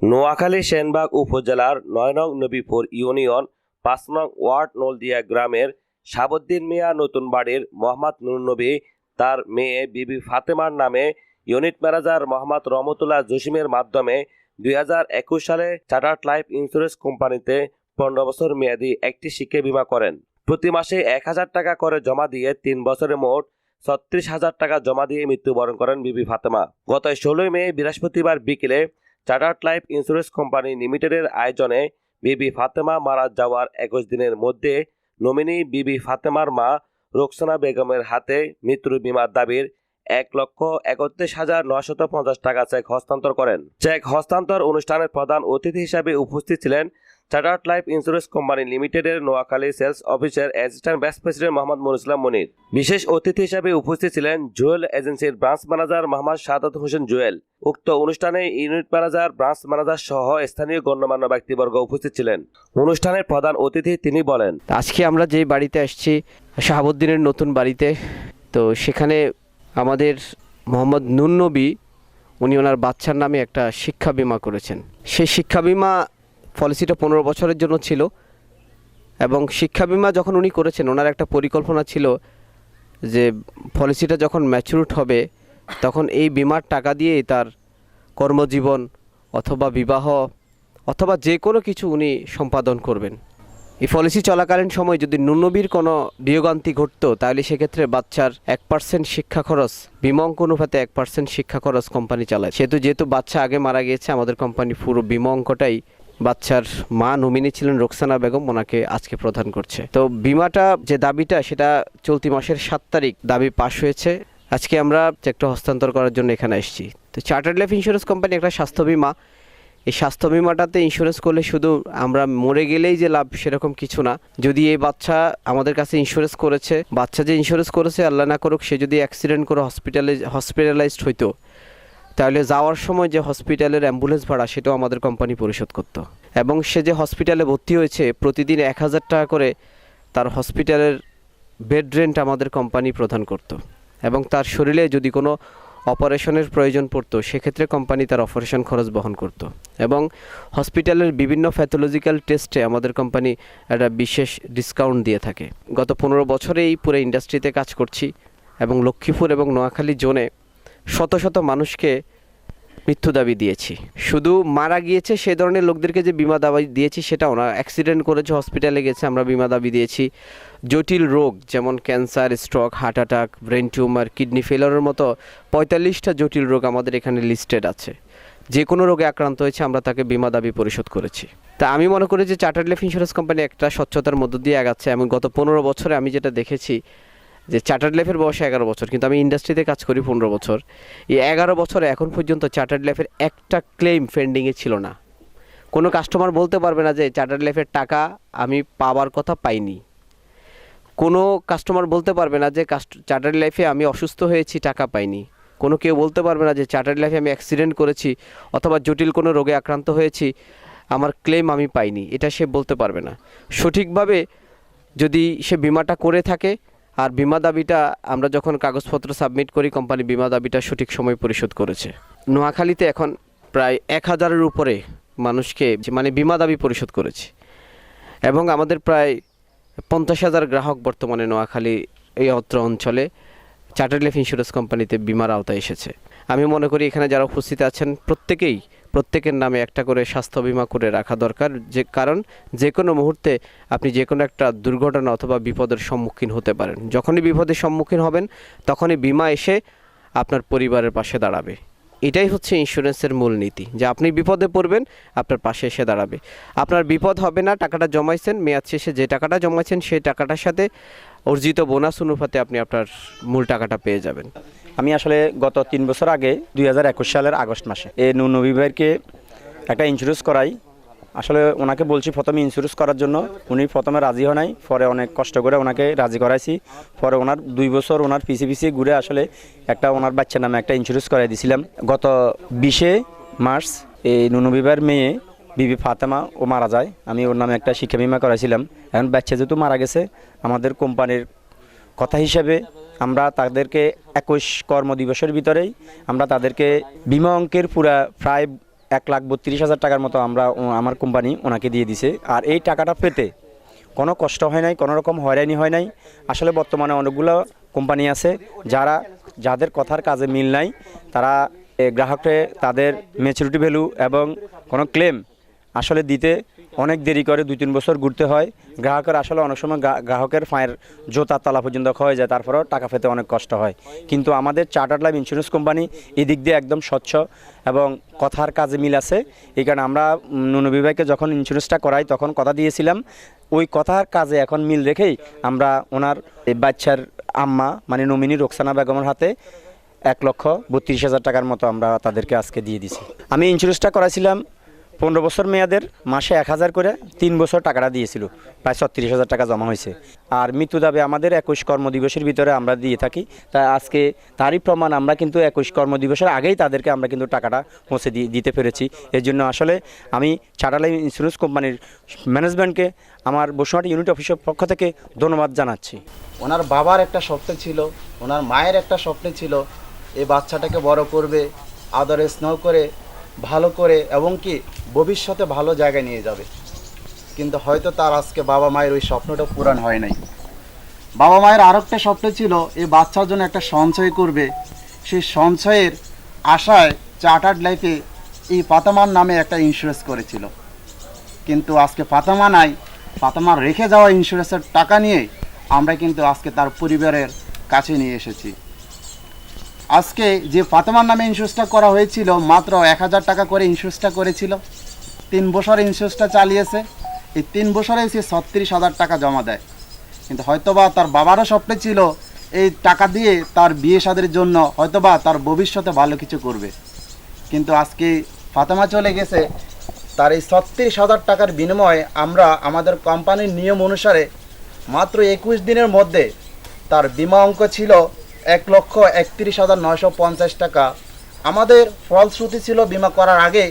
নোয়াখালী সেনবাগ উপজেলার নয় নং নবীপুর ইউনিয়ন পাঁচ নং ওয়ার্ড নলদিয়া গ্রামের সাবুদ্দিন মিয়া নতুন বাড়ির মোহাম্মদ নুর নবী, তার মেয়ে বিবি ফাতেমার নামে ইউনিট ম্যানেজার মোহাম্মদ রহমতুল্লাহ জসিমের মাধ্যমে দুই হাজার একুশ সালে চার্টার্ড লাইফ ইন্স্যুরেন্স কোম্পানিতে পনেরো বছর মেয়াদী একটি শিক্ষা বীমা করেন। প্রতি মাসে এক হাজার টাকা করে জমা দিয়ে তিন বছরে মোট ছত্রিশ হাজার টাকা জমা দিয়ে মৃত্যুবরণ করেন বিবি ফাতেমা। গত ষোলোই মে বৃহস্পতিবার বিকেলে চার্টার্ড লাইফ ইন্স্যুরেন্স কোম্পানি লিমিটেডের আয়োজনে বিবি ফাতেমা মারা যাওয়ার একুশ দিনের মধ্যে নমিনি বিবি ফাতেমার মা রোকসানা বেগমের হাতে মৃত্যুর বিমার দাবির এক লক্ষ একত্রিশ হাজার নশত পঞ্চাশ টাকা চেক হস্তান্তর করেন। চেক হস্তান্তর অনুষ্ঠানের প্রধান অতিথি হিসাবে উপস্থিত ছিলেন চার্টার্ড লাইফ ইন্স্যুরেন্স কোম্পানি লিমিটেডের নোয়াখালী সেলস অফিসের assistant vice president Mohammad Manur Islam Monir. বিশেষ অতিথি হিসাবে উপস্থিত ছিলেন জুয়েল এজেন্সির ব্রাঞ্চ ম্যানেজার মোহাম্মদ শাহাদ হোসেন জুয়েল। উক্ত অনুষ্ঠানে ইউনিট ম্যানেজার ব্রাঞ্চ ম্যানেজার সহ স্থানীয় গণ্যমান্য ব্যক্তিবর্গ উপস্থিত ছিলেন। অনুষ্ঠানের প্রধান অতিথি তিনি বলেন, আজকে আমরা যে বাড়িতে আসছি, শাহাবুদ্দিনের নতুন বাড়িতে, তো সেখানে আমাদের মোহাম্মদ নুন নবী, উনি ওনার বাচ্চার নামে একটা শিক্ষা বিমা করেছেন। সেই শিক্ষা বিমা পলিসিটা পনেরো বছরের জন্য ছিল এবং শিক্ষা বিমা যখন উনি করেছেন, ওনার একটা পরিকল্পনা ছিল যে পলিসিটা যখন ম্যাচুরড হবে, তখন এই বিমার টাকা দিয়েই তার কর্মজীবন অথবা বিবাহ অথবা যে কোনো কিছু উনি সম্পাদন করবেন। এই পলিসি চলাকালীন সময় যদি ন্যূনবীর কোনো বিয়োগান্তি ঘটতো, তাহলে সেক্ষেত্রে বাচ্চার এক পার্সেন্ট শিক্ষা খরচ, বিমা অঙ্ক অনুপাতে এক পার্সেন্ট শিক্ষা খরচ কোম্পানি চালায়। সেহেতু যেহেতু বাচ্চা আগে মারা গিয়েছে, আমাদের কোম্পানি পুরো বিমা অঙ্কটাই বাচ্চার মা নমিনি ছিলেন রোকসানা বেগম, ওনাকে আজকে প্রদান করছে। তো বিমাটা যে দাবিটা, সেটা চলতি মাসের সাত তারিখ দাবি পাশ হয়েছে। আজকে আমরা চেকটা হস্তান্তর করার জন্য এখানে এসেছি। তো চার্টার্ড লাইফ ইন্স্যুরেন্স কোম্পানি একটা স্বাস্থ্য বিমা। এই স্বাস্থ্য বিমাটাতে ইন্স্যুরেন্স করলে শুধু আমরা মরে গেলেই যে লাভ, সেরকম কিছু না। যদি এই বাচ্চা আমাদের কাছে ইন্স্যুরেন্স করেছে, বাচ্চা যে ইন্স্যুরেন্স করেছে, আল্লাহ না করুক, সে যদি অ্যাক্সিডেন্ট করে হসপিটালে হসপিটালাইজড হইতো তাহলে যাওয়ার সময় যে হসপিটালের অ্যাম্বুলেন্স ভাড়া, সেটাও আমাদের কোম্পানি পরিশোধ করতো। এবং সে যে হসপিটালে ভর্তি হয়েছে, প্রতিদিন এক হাজার টাকা করে তার হসপিটালের বেড রেন্ট আমাদের কোম্পানি প্রদান করত। এবং তার শরীরে যদি কোনো অপারেশনের প্রয়োজন পড়তো, সেক্ষেত্রে কোম্পানি তার অপারেশন খরচ বহন করত। এবং হসপিটালের বিভিন্ন প্যাথোলজিক্যাল টেস্টে আমাদের কোম্পানি একটা বিশেষ ডিসকাউন্ট দিয়ে থাকে। গত পনেরো বছরে এই পুরো ইন্ডাস্ট্রিতে কাজ করছি এবং লক্ষ্মীপুর এবং নোয়াখালী জোনে শত শত মানুষকে মৃত্যু দাবি দিয়েছি। শুধু মারা গিয়েছে সে ধরনের লোকদেরকে যে বিমা দাবি দিয়েছি সেটাও না অ্যাক্সিডেন্ট করেছে হসপিটালে গেছে, আমরা বিমা দাবি দিয়েছি। জটিল রোগ যেমন cancer stroke heart attack brain tumour kidney ফেলারের মতো পঁয়তাল্লিশটা জটিল রোগ আমাদের এখানে লিস্টেড আছে। যে কোনো রোগে আক্রান্ত হয়েছে, আমরা তাকে বিমা দাবি পরিশোধ করেছি। তা আমি মনে করি যে চার্টার্ড লাইফ ইন্স্যুরেন্স কোম্পানি একটা স্বচ্ছতার মধ্য দিয়ে আগাচ্ছে এবং গত পনেরো বছরে আমি যেটা দেখেছি যে চার্টার্ড লাইফের বয়স এগারো বছর, কিন্তু আমি ইন্ডাস্ট্রিতে কাজ করি পনেরো বছর। এই এগারো বছরে এখন পর্যন্ত চার্টার্ড লাইফের একটা ক্লেম পেন্ডিংয়ে ছিল না। কোনো কাস্টমার বলতে পারবে না যে চার্টার্ড লাইফের টাকা আমি পাওয়ার কথা পাইনি। কোনো কাস্টমার বলতে পারবে না যে চার্টার্ড লাইফে আমি অসুস্থ হয়েছি, টাকা পাইনি। কোনো কেউ বলতে পারবে না যে চার্টার্ড লাইফে আমি অ্যাক্সিডেন্ট করেছি অথবা জটিল কোনো রোগে আক্রান্ত হয়েছি, আমার ক্লেম আমি পাইনি। এটা সে বলতে পারবে না। সঠিকভাবে যদি সে বিমাটা করে থাকে আর বিমা দাবিটা আমরা যখন কাগজপত্র সাবমিট করি, কোম্পানি বিমা দাবিটা সঠিক সময় পরিশোধ করেছে। নোয়াখালীতে এখন প্রায় এক হাজারের উপরে মানুষকে মানে বিমা দাবি পরিশোধ করেছে। এবং আমাদের প্রায় পঞ্চাশ হাজার গ্রাহক বর্তমানে নোয়াখালী এই অত্র অঞ্চলে চার্টার্ড লাইফ ইন্স্যুরেন্স কোম্পানিতে বিমার আওতায় এসেছে। আমি মনে করি এখানে যারা উপস্থিত আছেন, প্রত্যেকেই প্রত্যেকের নামে একটা করে স্বাস্থ্য বিমা করে রাখা দরকার। যে কারণ, যে কোনো মুহূর্তে আপনি যে কোনো একটা দুর্ঘটনা অথবা বিপদের সম্মুখীন হতে পারেন। যখনই বিপদের সম্মুখীন হবেন, তখনই বিমা এসে আপনার পরিবারের পাশে দাঁড়াবে। এটাই হচ্ছে ইন্স্যুরেন্সের মূল নীতি। যে আপনি বিপদে পড়বেন, আপনার পাশে এসে দাঁড়াবে। আপনার বিপদ হবে না, টাকাটা জমাইছেন, মেয়াদ শেষে যে টাকাটা জমাইছেন, সেই টাকাটার সাথে অর্জিত বোনাস অনুপাতে আপনি আপনার মূল টাকাটা পেয়ে যাবেন। আমি আসলে গত তিন বছর আগে দুই হাজার একুশ সালের আগস্ট মাসে এই নবী ভাইকে একটা ইন্স্যুরেন্স করাই। আসলে ওনাকে বলছি প্রথমে ইন্স্যুরেন্স করার জন্য। উনি প্রথমে রাজি হয় নাই, পরে অনেক কষ্ট করে ওনাকে রাজি করাইছি। পরে ওনার দুই বছর ওনার পিছিয়ে পিছিয়ে ঘুরে আসলে একটা ওনার বাচ্চার নামে একটা ইন্স্যুরেন্স করাই দিয়েছিলাম গত বিশে মার্চ এই নুনবিবার মেয়ে বিবি ফাতেমা ও মারা যায়। আমি ওর নামে একটা শিক্ষা বিমা করাইছিলাম। এখন বাচ্চা যেহেতু মারা গেছে, আমাদের কোম্পানির কথা হিসেবে আমরা তাদেরকে একুশ কর্মদিবসের ভিতরেই আমরা তাদেরকে বিমা অঙ্কের পুরা প্রায় এক লাখ বত্রিশ হাজার টাকার মতো আমরা আমার কোম্পানি ওনাকে দিয়ে দিছে। আর এই টাকাটা পেতে কোনো কষ্ট হয় নাই, কোনো রকম হয়রানি হয় নাই। আসলে বর্তমানে অনেকগুলো কোম্পানি আছে যারা, যাদের কথার কাজে মিল নাই, তারা গ্রাহককে তাদের ম্যাচুরিটি ভ্যালু এবং কোনো ক্লেম আসলে দিতে অনেক দেরি করে দুই তিন বছর ঘুরতে হয়। গ্রাহকের আসলে অনেক সময় গ্রাহকের ফাঁয়ের জোতার তালা পর্যন্ত ক্ষয়ে যায়, তারপরেও টাকা পেতে অনেক কষ্ট হয়। কিন্তু আমাদের চার্টার্ড লাইফ ইন্স্যুরেন্স কোম্পানি এদিক দিয়ে একদম স্বচ্ছ এবং কথার কাজে মিল আছে। এই কারণে আমরা নুনু বিভাগকে যখন ইন্স্যুরেন্সটা করাই তখন কথা দিয়েছিলাম। ওই কথার কাজে এখন মিল রেখেই আমরা ওনার বাচ্চার আম্মা মানে নমিনি রোকসানা বেগমের হাতে এক লক্ষ বত্রিশ হাজার টাকার মতো আমরা তাদেরকে আজকে দিয়ে দিছি। আমি ইন্স্যুরেন্সটা করাইছিলাম পনেরো বছর মেয়াদের মাসে এক হাজার করে তিন বছর টাকাটা দিয়েছিল। প্রায় ছত্রিশ হাজার টাকা জমা হয়েছে। আর মৃত্যু দাবে আমাদের একুশ কর্মদিবসের ভিতরে আমরা দিয়ে থাকি। তাই আজকে তারই প্রমাণ আমরা কিন্তু একুশ কর্মদিবসের আগেই তাদেরকে আমরা কিন্তু টাকাটা পৌঁছে দিয়ে দিতে পেরেছি। এর জন্য আসলে আমি চাটালাই ইন্স্যুরেন্স কোম্পানির ম্যানেজমেন্টকে আমার বসুমাটি ইউনিট অফিসের পক্ষ থেকে ধন্যবাদ জানাচ্ছি। ওনার বাবার একটা স্বপ্ন ছিল, ওনার মায়ের একটা স্বপ্ন ছিল এই বাচ্চাটাকে বড় করবে, আদর স্নেহ করে ভালো করে এবং কি ভবিষ্যতে ভালো জায়গায় নিয়ে যাবে। কিন্তু হয়তো তার আজকে বাবা মায়ের ওই স্বপ্নটা পূরণ হয় নাই। বাবা মায়ের আর একটা স্বপ্ন ছিল এই বাচ্চার জন্য একটা সঞ্চয় করবে। সেই সঞ্চয়ের আশায় চার্টার্ড লাইফে এই পাতামার নামে একটা ইন্স্যুরেন্স করেছিল। কিন্তু আজকে পাতামা নাই পাতামা রেখে যাওয়া ইন্স্যুরেন্সের টাকা নিয়ে আমরা কিন্তু আজকে তার পরিবারের কাছে নিয়ে এসেছি। আজকে যে ফাতেমার নামে ইন্স্যুরেন্সটা করা হয়েছিল, মাত্র এক হাজার টাকা করে ইন্স্যুরেন্সটা করেছিল। তিন বছর ইন্স্যুরেন্সটা চালিয়েছে। এই তিন বছরে সে ছত্রিশ হাজার টাকা জমা দেয়। কিন্তু হয়তোবা তার বাবারও স্বপ্ন ছিল এই টাকা দিয়ে তার বিয়ে শাদের জন্য, হয়তোবা তার ভবিষ্যতে ভালো কিছু করবে। কিন্তু আজকে ফাতেমা চলে গেছে। তার এই ছত্রিশ হাজার টাকার বিনিময়ে আমরা আমাদের কোম্পানির নিয়ম অনুসারে মাত্র একুশ দিনের মধ্যে তার বিমা অঙ্ক ছিল এক লক্ষ একত্রিশ হাজার নয়শো পঞ্চাশ টাকা। আমাদের ফলশ্রুতি ছিল বিমা করার আগে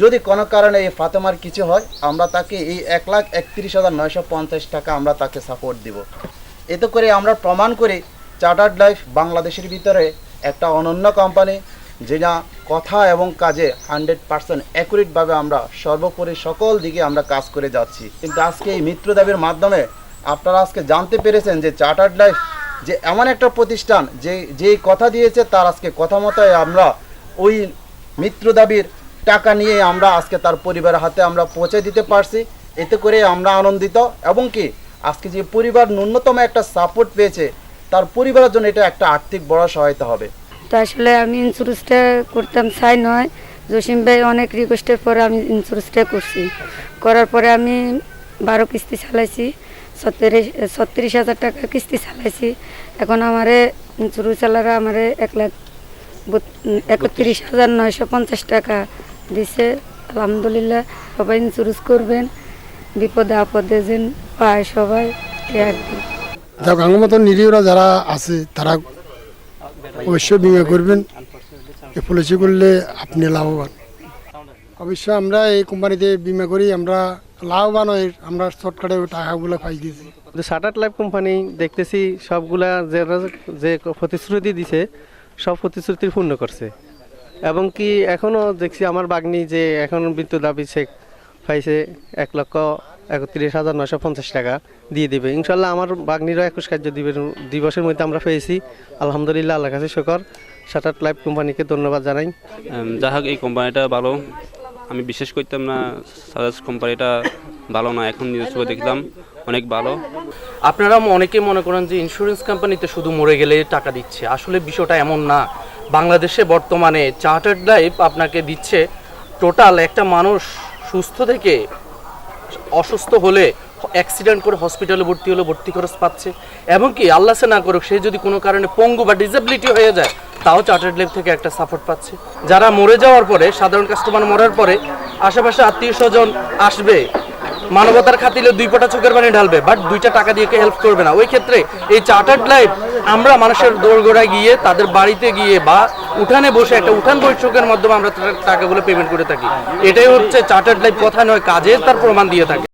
যদি কোনো কারণে এই ফাতেমার কিছু হয়, আমরা তাকে এই এক লাখ একত্রিশ হাজার নয়শো পঞ্চাশ টাকা আমরা তাকে সাপোর্ট দিব। এতে করে আমরা প্রমাণ করি চার্টার্ড লাইফ বাংলাদেশের ভিতরে একটা অনন্য কোম্পানি যেটা কথা এবং কাজে হান্ড্রেড পার্সেন্ট অ্যাকুরেটভাবে আমরা সর্বোপরি সকল দিকে আমরা কাজ করে যাচ্ছি। কিন্তু আজকে এই মিত্র দাবির মাধ্যমে আপনারা আজকে জানতে পেরেছেন যে চার্টার্ড লাইফ যে এমন একটা প্রতিষ্ঠান যে, যেই কথা দিয়েছে তার আজকে কথা মতোই আমরা ওই মিত্র দাবির টাকা নিয়ে আমরা আজকে তার পরিবারের হাতে আমরা পৌঁছে দিতে পারছি। এতে করে আমরা আনন্দিত এবং কি আজকে যে পরিবার ন্যূনতম একটা সাপোর্ট পেয়েছে, তার পরিবারের জন্য এটা একটা আর্থিক বড় সহায়তা হবে। তো আসলে আমি ইন্স্যুরেন্সটা করতাম, চাই নয়। জসিম ভাই অনেক রিকোয়েস্টের পরে আমি ইন্স্যুরেন্সটা করছি। করার পরে আমি বারো কিস্তি চালাইছি। ছত্রিশ হাজার টাকা কিস্তি চালাইছি। এখন আমারে চুরু চালারা আমারে এক লাখ একত্রিশ হাজার নয়শো পঞ্চাশ টাকা দিছে। আলহামদুলিল্লাহ, সবাই ইন্স্যুরেন্স করবেন, বিপদে আপদে যেন পায় সবাই। যাক, আমার মতো নিরীহরা যারা আছে, তারা অবশ্যই বিমা করবেন। পলিসি করলে আপনি লাভবান। অবশ্য আমরা এই কোম্পানিতে বিমা করি, আমরা লাভবান হই আমরা শর্টকাটে টাকাগুলো পাই গেছি যে শাটার লাইফ কোম্পানি দেখতেছি সবগুলা যে যে প্রতিশ্রুতি দিছে সব প্রতিশ্রুতি পূর্ণ করছে। এবং কি এখনও দেখছি আমার বাগনি যে এখন মৃত্যু দাবি চেক পাইছে এক লক্ষ একত্রিশ হাজার নশো পঞ্চাশ টাকা দিয়ে দিবে। ইনশাল্লাহ আমার বাগনিরও একুশ কার্য দিবের দিবসের মধ্যে আমরা পেয়েছি। আলহামদুলিল্লাহ আল্লাহ কাছে শকর। শাটার লাইফ কোম্পানিকে ধন্যবাদ জানাই। যাই হোক এই কোম্পানিটা ভালো। আমি বিশ্বাস করতাম না সাজাস কোম্পানিটা ভালো না। এখন নিজস্ব দেখলাম অনেক ভালো। আপনারা অনেকে মনে করেন যে ইন্স্যুরেন্স কোম্পানিতে শুধু মরে গেলে টাকা দিচ্ছে। আসলে বিষয়টা এমন না। বাংলাদেশে বর্তমানে চার্টার্ড লাইফ আপনাকে দিচ্ছে টোটাল একটা মানুষ সুস্থ থেকে অসুস্থ হলে অ্যাক্সিডেন্ট করে হসপিটালে ভর্তি হলে ভর্তি খরচ পাচ্ছে। এবং কি আল্লাহ সে না করুক, সে যদি কোনো কারণে পঙ্গু বা ডিসেবিলিটি হয়ে যায় তাও চার্টার্ড লাইফ থেকে একটা সাপোর্ট পাচ্ছে। যারা মরে যাওয়ার পরে, সাধারণ কাস্টমার মরার পরে, আশেপাশে আত্মীয় স্বজন আসবে, মানবতার খাতিলে দুই ফোঁটা চোখের পানি ঢালবে বাট দুইটা টাকা দিয়ে হেল্প করবে না। ওই ক্ষেত্রে এই চার্টার্ড লাইফ আমরা মানুষের দোরগোড়ায় গিয়ে, তাদের বাড়িতে গিয়ে বা উঠানে বসে একটা উঠান বৈঠকের মাধ্যমে আমরা টাকাগুলো পেমেন্ট করে থাকি। এটাই হচ্ছে চার্টার্ড লাইফ কথা নয়, কাজের তার প্রমাণ দিয়ে থাকে।